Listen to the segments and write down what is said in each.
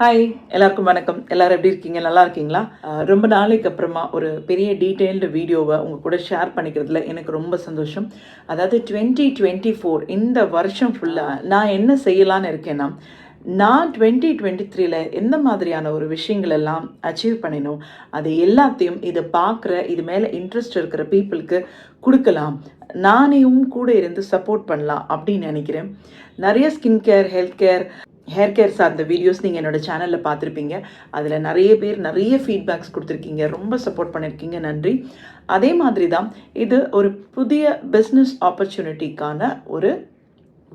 Hi எல்லாருக்கும் வணக்கம். எல்லாரும் எப்படி இருக்கீங்க? நல்லா இருக்கீங்களா? ரொம்ப நாளைக்கு அப்புறமா ஒரு பெரிய டீட்டெயில்டு வீடியோவை உங்கள் கூட ஷேர் பண்ணிக்கிறதுல எனக்கு ரொம்ப சந்தோஷம். அதாவது டுவெண்ட்டி டுவெண்ட்டி ஃபோர் இந்த வருஷம் ஃபுல்லாக நான் என்ன செய்யலான்னு இருக்கேன்னா நான் டுவெண்ட்டி டுவெண்ட்டி த்ரீல எந்த மாதிரியான ஒரு விஷயங்கள் எல்லாம் அச்சீவ் பண்ணினோம் அது எல்லாத்தையும் இதை பார்க்குற இது மேலே இன்ட்ரெஸ்ட் இருக்கிற பீப்புளுக்கு கொடுக்கலாம். நானேவும் கூட இருந்து சப்போர்ட் பண்ணலாம் அப்படின்னு நினைக்கிறேன். நிறைய skin care health care hair care சார்ந்த வீடியோஸ் நீங்கள் என்னோட சேனலில் பார்த்துருப்பீங்க. அதில் நிறைய பேர் நிறைய ஃபீட்பேக்ஸ் கொடுத்துருக்கீங்க. ரொம்ப சப்போர்ட் பண்ணியிருக்கீங்க நன்றி. அதே மாதிரி தான் இது ஒரு புதிய பிஸ்னஸ் ஆப்பர்ச்சுனிட்டிக்கான ஒரு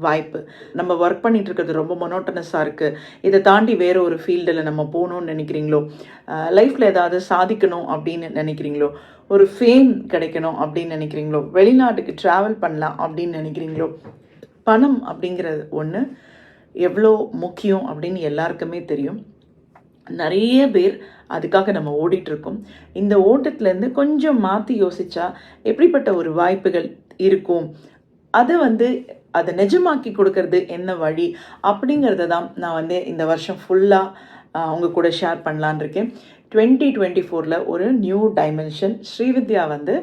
வாய்ப்பு. நம்ம ஒர்க் பண்ணிட்டு இருக்கிறது ரொம்ப மொனோட்டனஸாக இருக்குது இதை தாண்டி வேறு ஒரு ஃபீல்டில் நம்ம போகணும்னு நினைக்கிறீங்களோ? லைஃப்பில் ஏதாவது சாதிக்கணும் அப்படின்னு நினைக்கிறீங்களோ? ஒரு ஃபேம் கிடைக்கணும் அப்படின்னு நினைக்கிறீங்களோ? வெளிநாட்டுக்கு ட்ராவல் பண்ணலாம் அப்படின்னு நினைக்கிறீங்களோ? பணம் அப்படிங்கிறது ஒன்று எவ்வளோ முக்கியம் அப்படின்னு எல்லாருக்குமே தெரியும். நிறைய பேர் அதுக்காக நம்ம ஓடிட்டுருக்கோம். இந்த ஓட்டத்துலேருந்து கொஞ்சம் மாற்றி யோசித்தா எப்படிப்பட்ட ஒரு வாய்ப்புகள் இருக்கும்? அதை வந்து அதை நிஜமாக்கி கொடுக்கறது என்ன வழி? அப்படிங்கிறத தான் நான் வந்து இந்த வருஷம் ஃபுல்லாக அவங்க கூட ஷேர் பண்ணலான்னு இருக்கேன். டுவெண்ட்டி டுவெண்ட்டி ஃபோரில் ஒரு நியூ டைமென்ஷன் ஸ்ரீவித்யா வந்து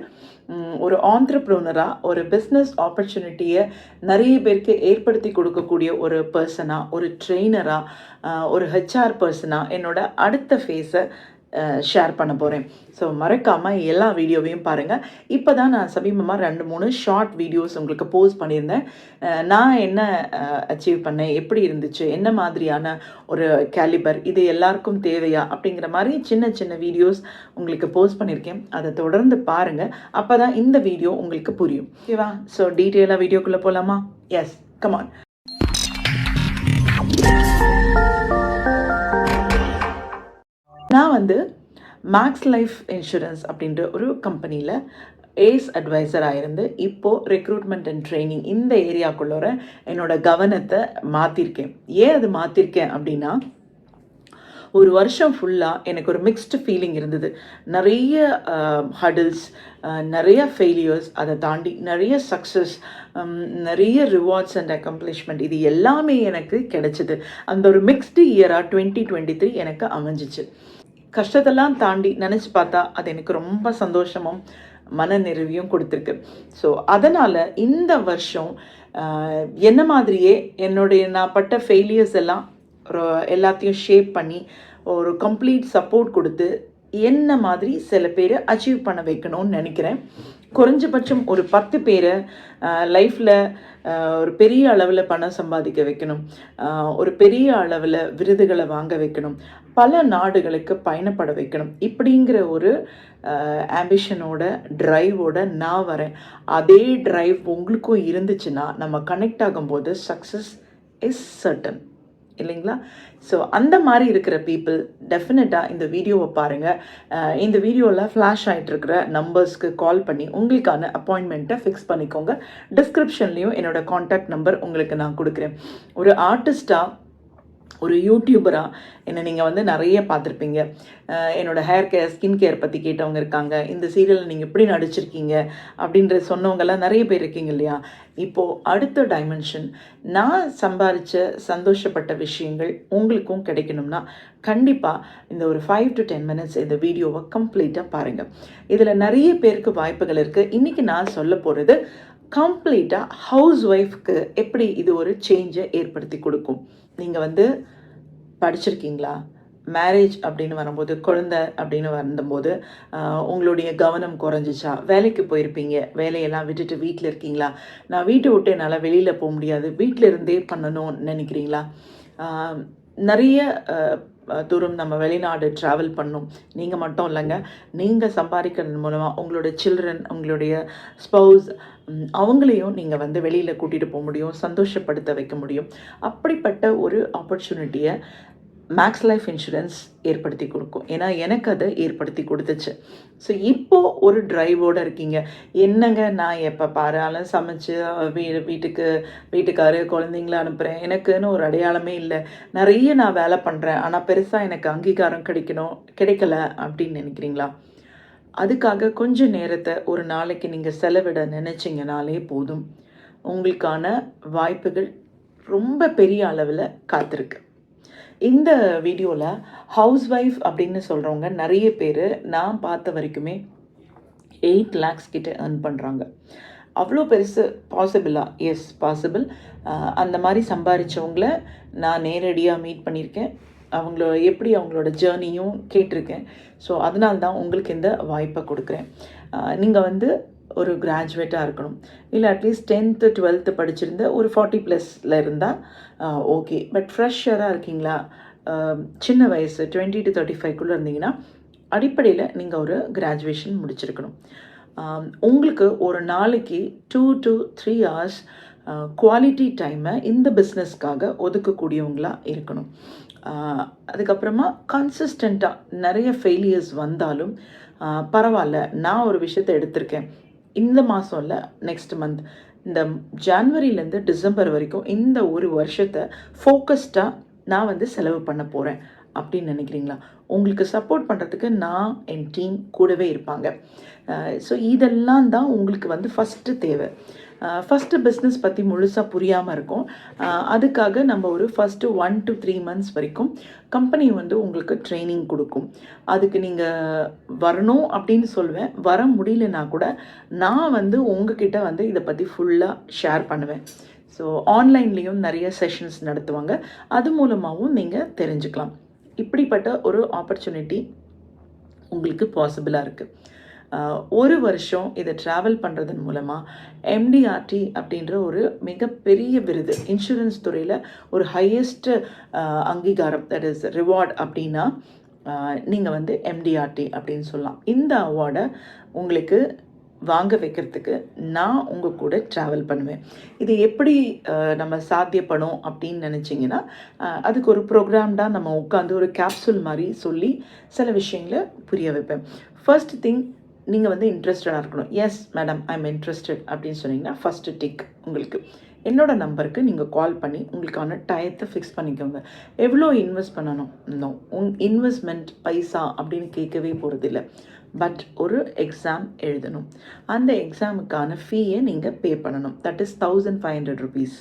ஒரு ஆண்டர்ப்ரூனராக ஒரு பிஸ்னஸ் ஆப்பர்ச்சுனிட்டியை நிறைய பேருக்கு ஏற்படுத்தி கொடுக்கக்கூடிய ஒரு பர்சனாக ஒரு ட்ரெயினராக ஒரு ஹெச்ஆர் பர்சனாக என்னோட அடுத்த ஃபேஸை ஷேர் பண்ண போகிறேன் ஸோ மறக்காமல் எல்லா வீடியோவையும் பாருங்கள் இப்போ தான் நான் சமீபமாக ரெண்டு மூணு ஷார்ட் வீடியோஸ் உங்களுக்கு போஸ்ட் பண்ணியிருந்தேன். நான் என்ன அச்சீவ் பண்ணேன்? எப்படி இருந்துச்சு? என்ன மாதிரியான ஒரு கேலிபர் இது எல்லாருக்கும் தேவையா? அப்படிங்கிற மாதிரி சின்ன சின்ன வீடியோஸ் உங்களுக்கு போஸ்ட் பண்ணியிருக்கேன். அதை தொடர்ந்து பாருங்கள் அப்போ தான் இந்த வீடியோ உங்களுக்கு புரியும். ஓகேவா ஸோ டீட்டெயிலாக வீடியோக்குள்ளே போகலாமா எஸ் கமான் நான் வந்து மேக்ஸ் லைஃப் இன்சூரன்ஸ் அப்படின்ற ஒரு கம்பெனியில் ஏஸ் அட்வைசராக இருந்து இப்போது ரெக்ரூட்மெண்ட் அண்ட் ட்ரைனிங் இந்த ஏரியாக்குள்ளோர என்னோட கவனத்தை மாற்றிருக்கேன் ஏன் அது மாற்றிருக்கேன் அப்படின்னா ஒரு வருஷம் ஃபுல்லாக எனக்கு ஒரு மிக்ஸ்டு ஃபீலிங் இருந்தது. நிறைய ஹடில்ஸ் நிறைய ஃபெயிலியர்ஸ் அதை தாண்டி நிறைய சக்ஸஸ் நிறைய ரிவார்ட்ஸ் அண்ட் அக்கம்ப்ளிஷ்மெண்ட் இது எல்லாமே எனக்கு கிடைச்சிது. அந்த ஒரு மிக்ஸ்டு இயராக டுவெண்ட்டி டுவெண்ட்டி த்ரீ எனக்கு அமைஞ்சிச்சு. கஷ்டத்தெல்லாம் தாண்டி நினச்சி பார்த்தா அது எனக்கு ரொம்ப சந்தோஷமும் மனநிறைவையும் கொடுத்துருக்கு. ஸோ அதனால் இந்த வருஷம் என்ன மாதிரியே என்னுடைய நான் பட்ட ஃபெயிலியர்ஸ் எல்லாம் எல்லாத்தையும் ஷேப் பண்ணி ஒரு கம்ப்ளீட் சப்போர்ட் கொடுத்து என்ன மாதிரி சில பேரை அச்சீவ் பண்ண வைக்கணும்னு நினைக்கிறேன். குறைஞ்சபட்சம் ஒரு பத்து பேரை லைஃப்பில் ஒரு பெரிய அளவில் பணம் சம்பாதிக்க வைக்கணும். ஒரு பெரிய அளவில் விருதுகளை வாங்க வைக்கணும். பல நாடுகளுக்கு பயணப்பட வைக்கணும். இப்படிங்கிற ஒரு ஆம்பிஷனோட ட்ரைவோட நான் வரேன். அதே ட்ரைவ் உங்களுக்கும் இருந்துச்சுன்னா நம்ம கனெக்ட் ஆகும்போது சக்ஸஸ் இஸ் சர்டன் இல்லைங்களா? ஸோ அந்த மாதிரி இருக்கிற பீப்புள் டெஃபினட்டாக இந்த வீடியோவை பாருங்கள் இந்த வீடியோவில் ஃப்ளாஷ் ஆகிட்டு இருக்கிற நம்பர்ஸ்க்கு கால் பண்ணி உங்களுக்கான அப்பாயின்மெண்ட்டை ஃபிக்ஸ் பண்ணிக்கோங்க. டிஸ்கிரிப்ஷன்லேயும் என்னோட காண்டாக்ட் நம்பர் உங்களுக்கு நான் கொடுக்குறேன். ஒரு ஆர்டிஸ்ட்டாக ஒரு யூடியூபராக என்னை நீங்கள் வந்து நிறைய பார்த்துருப்பீங்க. என்னோடய என்னோட ஹேர் கேர் ஸ்கின் கேர் பற்றி கேட்டவங்க இருக்காங்க. இந்த சீரியலில் நீங்கள் எப்படி நடிச்சிருக்கீங்க அப்படின்ற சொன்னவங்கெல்லாம் நிறைய பேர் இருக்கீங்க இல்லையா? இப்போது அடுத்த டைமென்ஷன் நான் சம்பாதிச்ச சந்தோஷப்பட்ட விஷயங்கள் உங்களுக்கும் கிடைக்கணும்னா கண்டிப்பாக இந்த ஒரு ஃபைவ் டு டென் மினிட்ஸ் இந்த வீடியோவை கம்ப்ளீட்டாக பாருங்கள் இதில் நிறைய பேருக்கு வாய்ப்புகள் இருக்குது இன்றைக்கி நான் சொல்ல போகிறது கம்ப்ளீட்டாக ஹவுஸ் ஒய்ஃப்க்கு எப்படி இது ஒரு சேஞ்சை ஏற்படுத்தி கொடுக்கும்? நீங்கள் வந்து படிச்சிருக்கீங்களா? மேரேஜ் அப்படின்னு வரும்போது குழந்தை அப்படின்னு வந்தபோது உங்களுடைய கவனம் குறைஞ்சிச்சா? வேலைக்கு போயிருப்பீங்க. வேலையெல்லாம் விட்டுட்டு வீட்டில் இருக்கீங்களா? நான் வீட்டை விட்டு என்னால் வெளியில் போக முடியாது. வீட்டில் இருந்தே பண்ணணும்னு நினைக்கிறீங்களா? நிறைய தூரம் நம்ம வெளிநாடு ட்ராவல் பண்ணும். நீங்கள் மட்டும் இல்லைங்க. நீங்கள் சம்பாதிக்கிறது மூலமாக உங்களோட சில்ட்ரன் உங்களுடைய ஸ்பௌஸ் அவங்களையும் நீங்கள் வந்து வெளியில் கூட்டிகிட்டு போக முடியும் சந்தோஷப்படுத்த வைக்க முடியும். அப்படிப்பட்ட ஒரு ஆப்பர்ச்சுனிட்டியை மேக்ஸ் லைஃப் இன்சூரன்ஸ் ஏற்படுத்தி கொடுக்கும். ஏன்னா எனக்கு அதை ஏற்படுத்தி கொடுத்துச்சு. ஸோ இப்போது ஒரு டிரைவோடு இருக்கீங்க. என்னங்க நான் எப்போ பாராலும் சமைச்சு வீ வீட்டுக்கு வீட்டுக்காரு குழந்தைங்கள அனுப்புகிறேன் எனக்குன்னு ஒரு அடையாளமே இல்லை. நிறைய நான் வேலை பண்ணுறேன் ஆனால் பெருசாக எனக்கு அங்கீகாரம் கிடைக்கணும் கிடைக்கல அப்படின்னு நினைக்கிறீங்களா? அதுக்காக கொஞ்சம் நேரத்தை ஒரு நாளைக்கு நீங்கள் செலவிட நினச்சிங்கனாலே போதும். உங்களுக்கான வாய்ப்புகள் ரொம்ப பெரிய அளவில் காத்திருக்கு. இந்த வீடியோவில் ஹவுஸ் ஒய்ஃப் அப்படின்னு சொல்கிறவங்க நிறைய பேர் நான் பார்த்த வரைக்குமே எயிட் லேக்ஸ் கிட்டே ஏர்ன் பண்ணுறாங்க அவ்வளோ பெருசு பாசிபிளா எஸ் பாசிபிள் அந்த மாதிரி சம்பாதிச்சவங்கள நான் நேரடியாக மீட் பண்ணியிருக்கேன் அவங்கள எப்படி அவங்களோட ஜேர்னியும் கேட்டிருக்கேன். ஸோ அதனால தான் உங்களுக்கு இந்த வாய்ப்பை கொடுக்குறேன். நீங்கள் வந்து ஒரு கிராஜுவேட்டாக இருக்கணும். இல்லை அட்லீஸ்ட் டென்த்து டுவெல்த்து படிச்சிருந்த ஒரு ஃபார்ட்டி ப்ளஸில் இருந்தால் ஓகே பட் ஃப்ரெஷ்ஷராக இருக்கீங்களா? சின்ன வயசு டுவெண்ட்டி டு தேர்ட்டி ஃபைவ்க்குள்ளே இருந்தீங்கன்னா அடிப்படையில் நீங்கள் ஒரு கிராஜுவேஷன் முடிச்சிருக்கணும். உங்களுக்கு ஒரு நாளைக்கு two to three hours quality டைமை இந்த பிஸ்னஸ்க்காக ஒதுக்கக்கூடியவங்களாக இருக்கணும். அதுக்கப்புறமா கன்சிஸ்டண்ட்டாக நிறைய ஃபெயிலியர்ஸ் வந்தாலும் பரவாயில்ல நான் ஒரு விஷயத்தை எடுத்திருக்கேன். இந்த மாதம் இல்லை நெக்ஸ்ட் மந்த் இந்த ஜான்வரிலேருந்து டிசம்பர் வரைக்கும் இந்த ஒரு வருஷத்தை ஃபோக்கஸ்டாக நான் வந்து செலவு பண்ண போகிறேன் அப்படின்னு நினைக்கிறீங்களா? உங்களுக்கு சப்போர்ட் பண்ணுறதுக்கு நான் என் டீம் கூடவே இருப்பாங்க. ஸோ இதெல்லாம் தான் உங்களுக்கு வந்து ஃபஸ்ட்டு தேவை. ஃபஸ்ட்டு பிஸ்னஸ் பற்றி முழுசாக புரியாமல் இருக்கும். அதுக்காக நம்ம ஒரு first one to three months வரைக்கும் கம்பெனி வந்து உங்களுக்கு ட்ரைனிங் கொடுக்கும். அதுக்கு நீங்கள் வரணும் அப்படின்னு சொல்லுவேன் வர முடியலனா கூட நான் வந்து உங்ககிட்ட வந்து இதை பற்றி ஃபுல்லாக ஷேர் பண்ணுவேன். ஸோ ஆன்லைன்லேயும் நிறைய செஷன்ஸ் நடத்துவாங்க. அது மூலமாகவும் நீங்கள் தெரிஞ்சுக்கலாம். இப்படிப்பட்ட ஒரு ஆப்பர்ச்சுனிட்டி உங்களுக்கு பாசிபிளாக இருக்குது ஒரு வருஷம் இதை ட்ராவல் பண்ணுறதன் மூலமாக எம்டிஆர்டி அப்படின்ற ஒரு மிகப்பெரிய விருது இன்சூரன்ஸ் துறையில் ஒரு ஹையஸ்ட் அங்கீகாரம் தட் இஸ் ரிவார்ட் அப்படின்னா நீங்கள் வந்து எம்டிஆர்டி அப்படின்னு சொல்லலாம். இந்த அவார்டை உங்களுக்கு வாங்க வைக்கிறதுக்கு நான் உங்கள் கூட ட்ராவல் பண்ணுவேன். இது எப்படி நம்ம சாத்தியப்படும் அப்படின்னு நினச்சிங்கன்னா அதுக்கு ஒரு ப்ரோக்ராம்டாக நம்ம உட்காந்து ஒரு கேப்சூல் மாதிரி சொல்லி சில விஷயங்களை புரிய வைப்பேன். ஃபர்ஸ்ட் திங் நீங்கள் வந்து இன்ட்ரெஸ்டடாக இருக்கணும். Yes madam I am interested அப்படின்னு சொன்னீங்கன்னா ஃபஸ்ட்டு டிக் உங்களுக்கு. என்னோட நம்பருக்கு நீங்கள் கால் பண்ணி உங்களுக்கான டயத்தை ஃபிக்ஸ் பண்ணிக்கோங்க. எவ்வளோ இன்வெஸ்ட் பண்ணணும்? இன்னும் உங் இன்வெஸ்ட்மெண்ட் பைசா அப்படின்னு கேட்கவே போகிறதில்ல பட் ஒரு எக்ஸாம் எழுதணும். அந்த எக்ஸாமுக்கான ஃபீயை நீங்கள் பே பண்ணணும். That is thousand five hundred rupees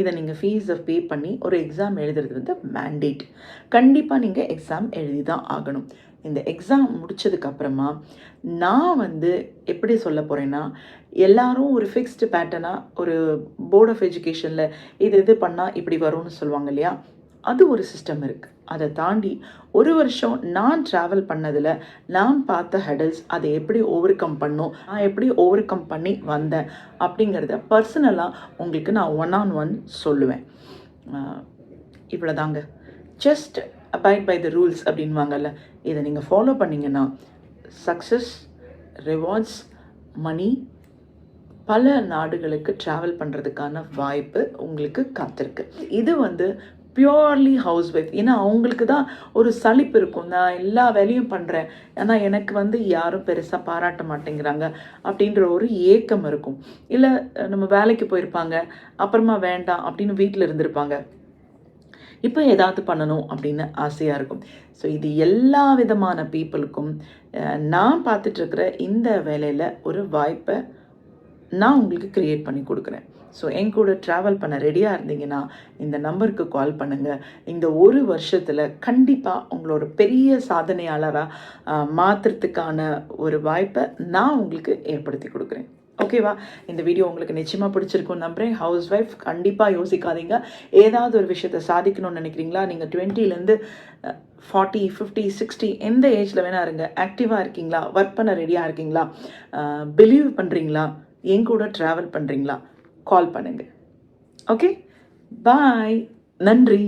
இதை நீங்கள் ஃபீஸை பே பண்ணி ஒரு எக்ஸாம் எழுதுறது வந்து மேண்டேட் கண்டிப்பாக நீங்கள் எக்ஸாம் எழுதி தான் ஆகணும். இந்த எக்ஸாம் முடித்ததுக்கப்புறமா நான் வந்து எப்படி சொல்ல போகிறேன்னா எல்லாரும் ஒரு ஃபிக்ஸ்டு பேட்டர்னாக ஒரு போர்ட் ஆஃப் எஜுகேஷனில் இது இது பண்ணால் இப்படி வரும்னு சொல்லுவாங்க இல்லையா? அது ஒரு சிஸ்டம் இருக்குது அதை தாண்டி ஒரு வருஷம் நான் ட்ராவல் பண்ணதில் நான் பார்த்த ஹெடல்ஸ் அதை எப்படி ஓவர் கம் பண்ணும் நான் எப்படி ஓவர் கம் பண்ணி வந்தேன் அப்படிங்கிறத பர்சனலாக உங்களுக்கு நான் ஒன் ஆன் ஒன் சொல்லுவேன். இவ்வளோதாங்க just abide by the rules அப்படின்வாங்கல்ல இதை நீங்கள் ஃபாலோ பண்ணிங்கன்னா சக்ஸஸ் ரிவார்ட்ஸ் மணி பல நாடுகளுக்கு ட்ராவல் பண்ணுறதுக்கான வாய்ப்பு உங்களுக்கு காத்திருக்கு. இது வந்து பியோர்லி ஹவுஸ் ஒய்ஃப் ஏன்னா அவங்களுக்கு தான் ஒரு சலிப்பு இருக்கும். நான் எல்லா வேலையும் பண்ணுறேன் ஆனால் எனக்கு வந்து யாரும் பெருசாக பாராட்ட மாட்டேங்கிறாங்க அப்படின்ற ஒரு ஏக்கம் இருக்கும். இல்லை நம்ம வேலைக்கு போயிருப்பாங்க. அப்புறமா வேண்டாம் அப்படின்னு வீட்டில் இருந்திருப்பாங்க. இப்போ ஏதாவது பண்ணணும் அப்படின்னு ஆசையாக இருக்கும். ஸோ இது எல்லா விதமான பீப்புளுக்கும் நான் பார்த்துட்ருக்கிற இந்த வேலையில் ஒரு வாய்ப்பை நான் உங்களுக்கு க்ரியேட் பண்ணி கொடுக்குறேன். ஸோ என் கூட ட்ராவல் பண்ண ரெடியாக இருந்தீங்கன்னா இந்த நம்பருக்கு கால் பண்ணுங்கள் இந்த ஒரு வருஷத்தில் கண்டிப்பாக உங்களோட பெரிய சாதனையாளராக மாற்றுறதுக்கான ஒரு வாய்ப்பை நான் உங்களுக்கு ஏற்படுத்தி கொடுக்குறேன். ஓகேவா இந்த வீடியோ உங்களுக்கு நிச்சயமாக பிடிச்சிருக்கும் நம்புறேன். ஹவுஸ் ஒய்ஃப் கண்டிப்பாக யோசிக்காதீங்க. ஏதாவது ஒரு விஷயத்தை சாதிக்கணும்னு நினைக்கிறீங்களா? நீங்கள் டுவெண்ட்டிலேருந்து ஃபார்ட்டி ஃபிஃப்டி சிக்ஸ்டி எந்த ஏஜில் வேணா இருங்க. ஆக்டிவாக இருக்கீங்களா? ஒர்க் பண்ண ரெடியாக இருக்கீங்களா? பிலீவ் பண்ணுறீங்களா என் கூட ட்ராவல் பண்ணுறீங்களா கால் பண்ணுங்கள் ஓகே பாய் நன்றி.